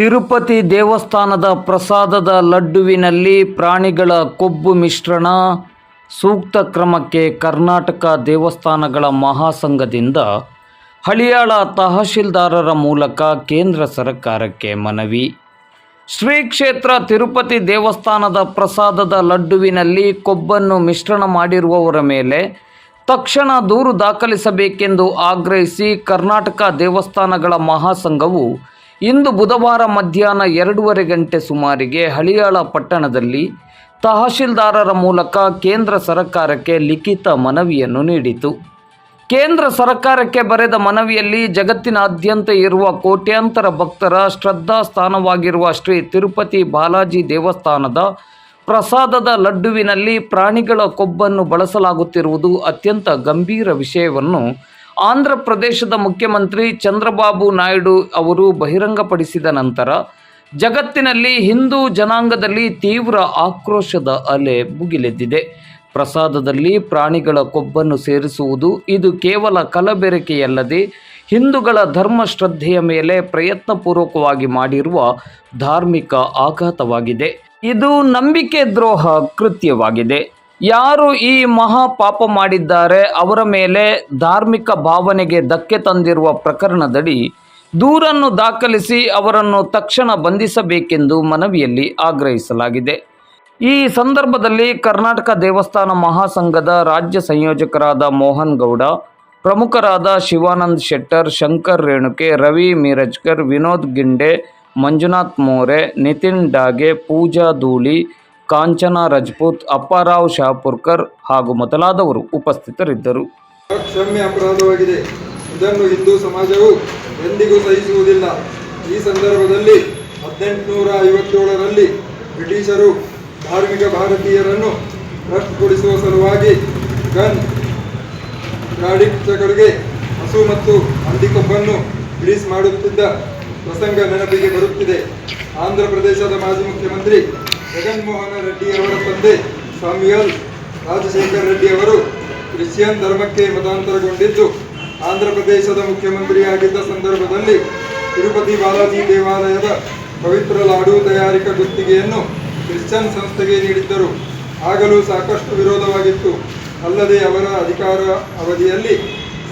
ತಿರುಪತಿ ದೇವಸ್ಥಾನದ ಪ್ರಸಾದದ ಲಡ್ಡುವಿನಲ್ಲಿ ಪ್ರಾಣಿಗಳ ಕೊಬ್ಬು ಮಿಶ್ರಣ, ಸೂಕ್ತ ಕ್ರಮಕ್ಕೆ ಕರ್ನಾಟಕ ದೇವಸ್ಥಾನಗಳ ಮಹಾಸಂಘದಿಂದ ಹಳಿಯಾಳ ತಹಶೀಲ್ದಾರರ ಮೂಲಕ ಕೇಂದ್ರ ಸರ್ಕಾರಕ್ಕೆ ಮನವಿ. ಶ್ರೀ ಕ್ಷೇತ್ರ ತಿರುಪತಿ ದೇವಸ್ಥಾನದ ಪ್ರಸಾದದ ಲಡ್ಡುವಿನಲ್ಲಿ ಕೊಬ್ಬನ್ನು ಮಿಶ್ರಣ ಮಾಡಿರುವವರ ಮೇಲೆ ತಕ್ಷಣ ದೂರು ದಾಖಲಿಸಬೇಕೆಂದು ಆಗ್ರಹಿಸಿ ಕರ್ನಾಟಕ ದೇವಸ್ಥಾನಗಳ ಮಹಾಸಂಘವು ಇಂದು ಬುಧವಾರ ಮಧ್ಯಾಹ್ನ ಎರಡೂವರೆ ಗಂಟೆ ಸುಮಾರಿಗೆ ಹಳಿಯಾಳ ಪಟ್ಟಣದಲ್ಲಿ ತಹಶೀಲ್ದಾರರ ಮೂಲಕ ಕೇಂದ್ರ ಸರ್ಕಾರಕ್ಕೆ ಲಿಖಿತ ಮನವಿಯನ್ನು ನೀಡಿತು. ಕೇಂದ್ರ ಸರ್ಕಾರಕ್ಕೆ ಬರೆದ ಮನವಿಯಲ್ಲಿ ಜಗತ್ತಿನಾದ್ಯಂತ ಇರುವ ಕೋಟ್ಯಾಂತರ ಭಕ್ತರ ಶ್ರದ್ಧಾ ಸ್ಥಾನವಾಗಿರುವ ಶ್ರೀ ತಿರುಪತಿ ಬಾಲಾಜಿ ದೇವಸ್ಥಾನದ ಪ್ರಸಾದದ ಲಡ್ಡುವಿನಲ್ಲಿ ಪ್ರಾಣಿಗಳ ಕೊಬ್ಬನ್ನು ಬಳಸಲಾಗುತ್ತಿರುವುದು ಅತ್ಯಂತ ಗಂಭೀರ ವಿಷಯವನ್ನು ಆಂಧ್ರ ಪ್ರದೇಶದ ಮುಖ್ಯಮಂತ್ರಿ ಚಂದ್ರಬಾಬು ನಾಯ್ಡು ಅವರು ಬಹಿರಂಗಪಡಿಸಿದ ನಂತರ ಜಗತ್ತಿನಲ್ಲಿ ಹಿಂದೂ ಜನಾಂಗದಲ್ಲಿ ತೀವ್ರ ಆಕ್ರೋಶದ ಅಲೆ ಭುಗಿಲೆದ್ದಿದೆ ಪ್ರಸಾದದಲ್ಲಿ ಪ್ರಾಣಿಗಳ ಕೊಬ್ಬನ್ನು ಸೇರಿಸುವುದು ಇದು ಕೇವಲ ಕಲಬೆರಕೆಯಲ್ಲದೆ ಹಿಂದೂಗಳ ಧರ್ಮ ಶ್ರದ್ಧೆಯ ಮೇಲೆ ಪ್ರಯತ್ನಪೂರ್ವಕವಾಗಿ ಮಾಡಿರುವ ಧಾರ್ಮಿಕ ಆಘಾತವಾಗಿದೆ. ಇದು ನಂಬಿಕೆ ದ್ರೋಹ ಕೃತ್ಯವಾಗಿದೆ. ಯಾರು ಈ ಮಹಾ ಪಾಪ ಮಾಡಿದ್ದಾರೆ ಅವರ ಮೇಲೆ ಧಾರ್ಮಿಕ ಭಾವನೆಗೆ ಧಕ್ಕೆ ತಂದಿರುವ ಪ್ರಕರಣದಡಿ ದೂರನ್ನು ದಾಖಲಿಸಿ ಅವರನ್ನು ತಕ್ಷಣ ಬಂಧಿಸಬೇಕೆಂದು ಮನವಿಯಲ್ಲಿ ಆಗ್ರಹಿಸಲಾಗಿದೆ. ಈ ಸಂದರ್ಭದಲ್ಲಿ ಕರ್ನಾಟಕ ದೇವಸ್ಥಾನ ಮಹಾಸಂಘದ ರಾಜ್ಯ ಸಂಯೋಜಕರಾದ ಮೋಹನ್ ಗೌಡ, ಪ್ರಮುಖರಾದ ಶಿವಾನಂದ್ ಶೆಟ್ಟರ್, ಶಂಕರ್ ರೇಣುಕೆ, ರವಿ ಮೀರಜ್ಕರ್, ವಿನೋದ್ ಗಿಂಡೆ, ಮಂಜುನಾಥ್ ಮೋರೆ, ನಿತಿನ್ ಡಾಗೆ, ಪೂಜಾ ಧೂಳಿ ಕಾಂಚನಾ, ರಜಪೂತ್, ಅಪ್ಪಾರಾವ್, ಶಾಪುರ್ಕರ್ ಹಾಗೂ ಮೊದಲಾದವರು ಉಪಸ್ಥಿತರಿದ್ದರು. ಕ್ಷಮ್ಯ ಅಪರಾಧವಾಗಿದೆ. ಇದನ್ನು ಹಿಂದೂ ಸಮಾಜವು ಎಂದಿಗೂ ಸಹಿಸುವುದಿಲ್ಲ. ಈ ಸಂದರ್ಭದಲ್ಲಿ ಹದಿನೆಂಟುನೂರ ಐವತ್ತೇಳರಲ್ಲಿ ಬ್ರಿಟಿಷರು ಧಾರ್ಮಿಕ ಭಾರತೀಯರನ್ನು ಭ್ರಷ್ಟಗೊಳಿಸುವ ಸಲುವಾಗಿ ಗನ್ ಪ್ರಾಡಿಕ್ಟ್ಗಳಿಗೆ ಹಸು ಮತ್ತು ಹಂದಿಕೊಬ್ಬನ್ನು ರಿಲೀಸ್ ಮಾಡುತ್ತಿದ್ದ ಪ್ರಸಂಗ ನೆನಪಿಗೆ ಬರುತ್ತಿದೆ. ಆಂಧ್ರ ಪ್ರದೇಶದ ಮಾಜಿ ಮುಖ್ಯಮಂತ್ರಿ ಜಗನ್ಮೋಹನ ರೆಡ್ಡಿ ಅವರ ತಂದೆ ಸ್ವಾಮಿಯಲ್ ರಾಜಶೇಖರ್ ರೆಡ್ಡಿ ಅವರು ಕ್ರಿಶ್ಚಿಯನ್ ಧರ್ಮಕ್ಕೆ ಮತಾಂತರಗೊಂಡಿದ್ದು, ಆಂಧ್ರ ಪ್ರದೇಶದ ಮುಖ್ಯಮಂತ್ರಿಯಾಗಿದ್ದ ಸಂದರ್ಭದಲ್ಲಿ ತಿರುಪತಿ ಬಾಲಾಜಿ ದೇವಾಲಯದ ಪವಿತ್ರ ಲಾಡು ತಯಾರಿಕಾ ಗುತ್ತಿಗೆಯನ್ನು ಕ್ರಿಶ್ಚಿಯನ್ ಸಂಸ್ಥೆಗೆ ನೀಡಿದ್ದರು. ಆಗಲೂ ಸಾಕಷ್ಟು ವಿರೋಧವಾಗಿತ್ತು. ಅಲ್ಲದೆ ಅವರ ಅಧಿಕಾರ ಅವಧಿಯಲ್ಲಿ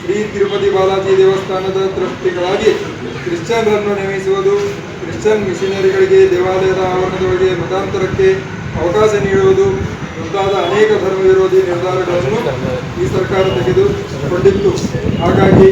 ಶ್ರೀ ತಿರುಪತಿ ಬಾಲಾಜಿ ದೇವಸ್ಥಾನದ ಟ್ರಸ್ಟಿಗಳಾಗಿ ಕ್ರಿಶ್ಚಿಯನ್ರನ್ನು ನೇಮಿಸುವುದು, ಕ್ರಿಶ್ಚಿಯನ್ ಮಿಷನರಿಗಳಿಗೆ ದೇವಾಲಯದ ಆವರಣದೊಳಗೆ ಮತಾಂತರಕ್ಕೆ ಅವಕಾಶ ನೀಡುವುದು, ಮುಂತಾದ ಅನೇಕ ಧರ್ಮ ವಿರೋಧಿ ನಿರ್ಧಾರಗಳನ್ನು ಈ ಸರ್ಕಾರ ತೆಗೆದುಕೊಂಡಿತ್ತು. ಹಾಗಾಗಿ